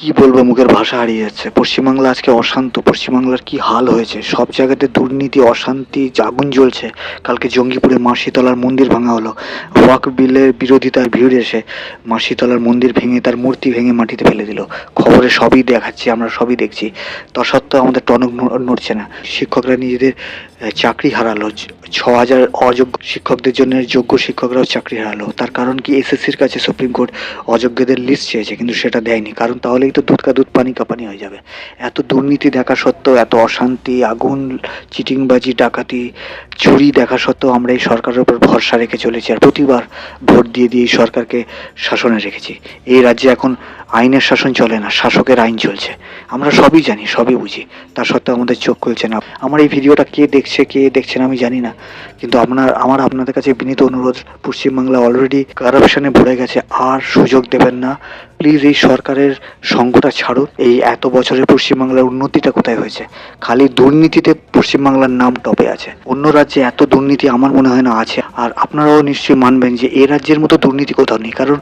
কি বলব, মুখের ভাষা হারিয়ে যাচ্ছে। পশ্চিমবাংলা আজকে অশান্ত, পশ্চিমবাংলার কি হাল হয়েছে? সব জায়গাতে দুর্নীতি, অশান্তি, আগুন জ্বলছে। কালকে জঙ্গিপুরে মাসিতলার মন্দির ভাঙা হলো। ওয়াক বিলের বিরোধিতার ভিড় এসে মা মাসিতলার মন্দির ভেঙে তার মূর্তি ভেঙে মাটিতে ফেলে দিল। খবরে সবই দেখাচ্ছি, আমরা সবই দেখছি। তা সত্ত্বেও আমাদের টনক নড়ছে না। শিক্ষকরা নিজেদের চাকরি হারালো। ছ- হাজার অযোগ্য শিক্ষকদের জন্য যোগ্য শিক্ষকরাও চাকরি হারালো তার কারণ কি? এসএসসির কাছে সুপ্রিম কোর্ট অযোগ্যদের লিস্ট চেয়েছে, কিন্তু সেটা দেয়নি। কারণ তাহলেই তো দুধ কা দুধ, পানি কাপানি হয়ে যাবে। এত দুর্নীতি দেখা সত্ত্বেও, এত অশান্তি, আগুন, চিটিংবাজি, ডাকাতি, চুরি দেখা সত্ত্বেও আমরা এই সরকারের উপর ভরসা রেখে চলেছি। আর প্রতিবার ভোট দিয়ে দিয়ে সরকারকে শাসনে রেখেছি। এই রাজ্যে এখন আইনের শাসন চলে না, শাসকের আইন চলছে। আমরা সবই জানি, সবই বুঝি। তা সত্ত্বেও আমাদের চোখ খুলছে না। আমার এই ভিডিওটা কে দেখছে কে দেখছে না আমি জানি না। কিন্তু আপনার, আমার আপনাদের কাছে বিনীত অনুরোধ, পশ্চিমবাংলা অলরেডি কারাপশনে ভরে গেছে, আর সুযোগ দেবেন না। প্লিজ এই সরকারের সঙ্গটা ছাড়ুন। এই এত বছরের পশ্চিমবাংলার উন্নতিটা কোথায় হয়েছে? খালি দুর্নীতিতে পশ্চিমবাংলার নাম টপে আছে। অন্য রাজ্যে এত দুর্নীতি আমার মনে হয় না আছে। আর আপনারাও নিশ্চয়ই মানবেন যে এ রাজ্যের মতো দুর্নীতি কোথাও নেই। কারণ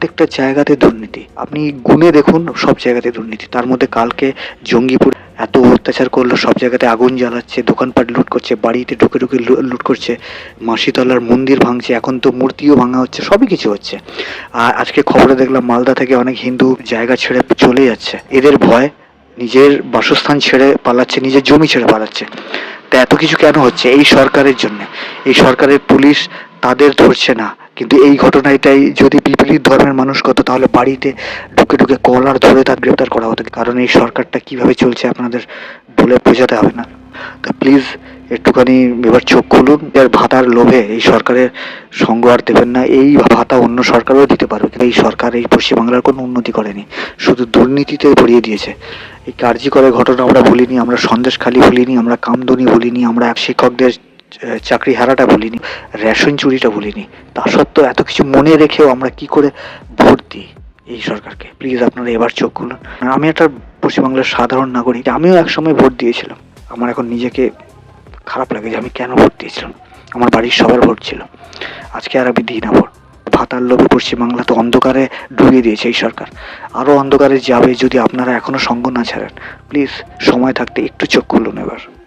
প্রত্যেকটা জায়গাতে দুর্নীতি। আপনি গুনে দেখুন সব জায়গাতে দুর্নীতি। তার মধ্যে কালকে জঙ্গিপুর এত অত্যাচার করল, সব জায়গাতে আগুন জ্বালাচ্ছে, দোকানপাট লুট করছে, বাড়িতে ঢুকে ঢুকে লুট করছে, মাসিতলার মন্দির ভাঙছে, এখন তো মূর্তিও ভাঙা হচ্ছে, সবই কিছু হচ্ছে। আর আজকে খবরে দেখলাম মালদা থেকে অনেক হিন্দু জায়গা ছেড়ে চলে যাচ্ছে। এদের ভয় নিজের বাসস্থান ছেড়ে পালাচ্ছে, নিজের জমি ছেড়ে পালাচ্ছে। তা এত কিছু কেন হচ্ছে এই সরকারের জন্য? এই সরকারের পুলিশ তাদের ধরছে না। কিন্তু এই ঘটনাটাই যদি বিপরীত ধর্মের মানুষ করতো, তাহলে বাড়িতে ঢুকে ঢুকে কলার ধরে তার গ্রেপ্তার করা হতো কারণ এই সরকারটা কীভাবে চলছে আপনাদের বলে বোঝাতে হবে না। তা প্লিজ একটুখানি এবার চোখ খুলুন, এর ভাতার লোভে এই সরকারের সঙ্গ আর দেবেন না, এই ভাতা অন্য সরকারও দিতে পারবে, কিন্তু এই সরকার এই পশ্চিমবাংলার কোনো উন্নতি করেনি। শুধু দুর্নীতিতে ভরিয়ে দিয়েছে। এই কার্যকরের ঘটনা আমরা ভুলিনি, আমরা সন্দেশখালি ভুলিনি, আমরা কামদুনি ভুলিনি, আমরা এক শিক্ষকদের চাকরি হারাটা ভুলিনি, রেশন চুরিটা ভুলিনি। তা সত্ত্বেও এত কিছু মনে রেখেও আমরা কি করে ভোট দিই এই সরকারকে? প্লিজ আপনারা এবার চোখ খুলুন। আমি একটা পশ্চিমবাংলার সাধারণ নাগরিক, আমিও একসময় ভোট দিয়েছিলাম। আমার এখন নিজেকে খারাপ লাগে যে আমি কেন ভোট দিয়েছিলাম। আমার বাড়ির সবার ভোট ছিল। আজকে আর আমি দিই না ভোট। ভাতার লোভে পশ্চিমবাংলা তো অন্ধকারে ডুবিয়ে দিয়েছে এই সরকার। আরও অন্ধকারে যাবে যদি আপনারা এখনও সঙ্গ না ছাড়েন। প্লিজ সময় থাকতে একটু চোখ খুলুন এবার।